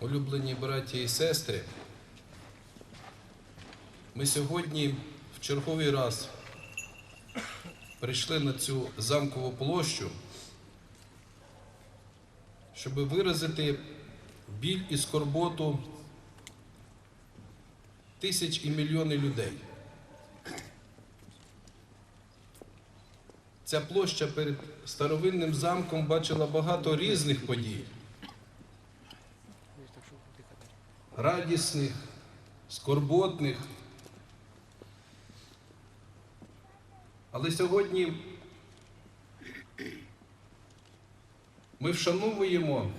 улюблені браті і сестри, ми сьогодні в черговий раз прийшли на цю замкову площу, щоб виразити біль і скорботу тисяч і мільйони людей. Ця площа перед старовинним замком бачила багато різних подій. Радісних, скорботних. Але сьогодні ми вшановуємо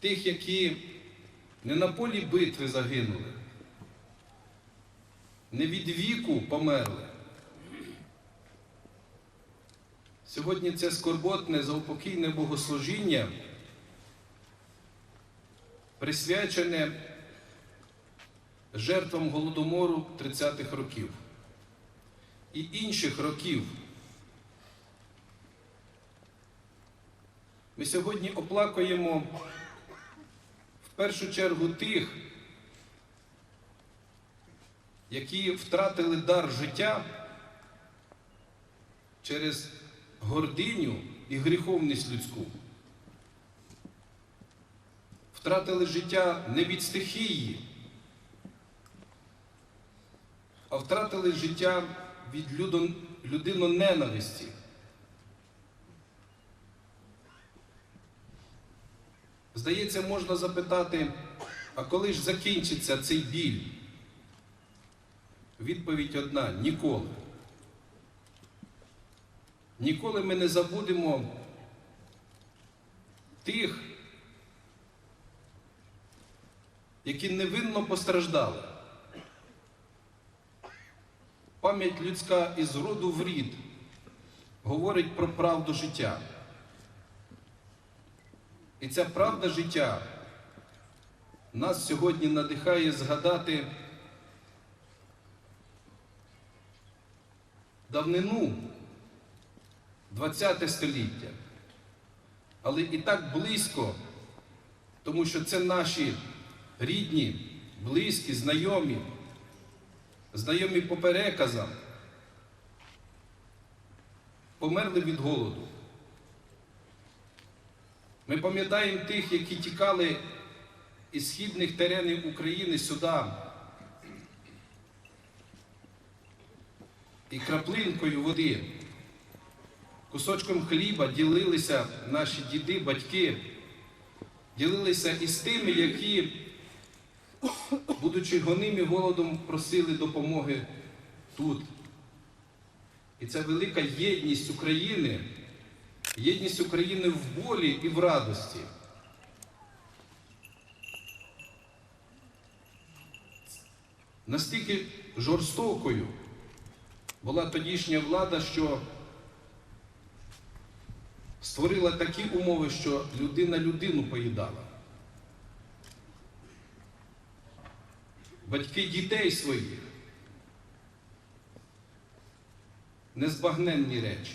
тих, які не на полі битви загинули, не від віку померли. Сьогодні це скорботне заупокійне богослужіння присвячене жертвам голодомору 30-х років і інших років. Ми сьогодні оплакуємо в першу чергу тих, які втратили дар життя через гординю і гріховність людську. Втратили життя не від стихії, а втратили життя від людо- людиноненависті. Здається, можна запитати, а коли ж закінчиться цей біль? Відповідь одна ніколи. Ніколи ми не забудемо тих, які невинно постраждали. Пам'ять людська із роду в рід говорить про правду життя. І ця правда життя нас сьогодні надихає згадати давнину 20 століття, але і так близько, тому що це наші рідні, близькі, знайомі, знайомі по переказам, померли від голоду. Ми пам'ятаємо тих, які тікали із східних теренів України сюди. І краплинкою води, кусочком хліба ділилися наші діди, батьки, ділилися із тими, які, будучи гоними голодом, просили допомоги тут. І це велика єдність України, єдність України в болі і в радості. Настільки жорстокою була тодішня влада, що створила такі умови, що людина людину поїдала. Батьки дітей своїх. Незбагненні речі.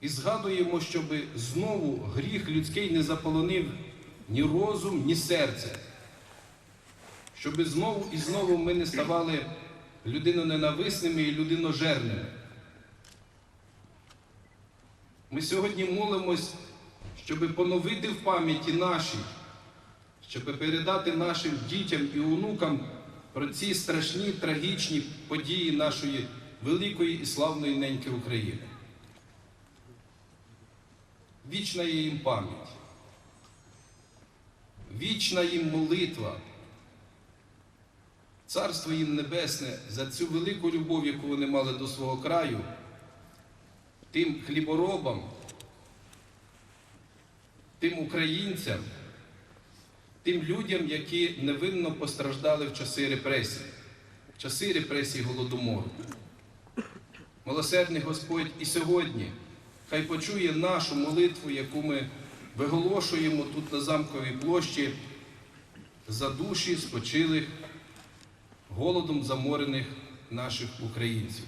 І згадуємо, щоб знову гріх людський не заполонив ні розум, ні серце. Щоб знову і знову ми не ставали людиноненависними і людиножерними. Ми сьогодні молимось, щоб поновити в пам'яті нашій, щоб передати нашим дітям і онукам про ці страшні трагічні події нашої великої і славної неньки України. Вічна є їм пам'ять, вічна їм молитва. Царство їм Небесне за цю велику любов, яку вони мали до свого краю, тим хліборобам, тим українцям, тим людям, які невинно постраждали в часи репресій, в часи репресій Голодомору. Милосердний Господь і сьогодні хай почує нашу молитву, яку ми виголошуємо тут на замковій площі за душі спочилих голодом заморених наших українців.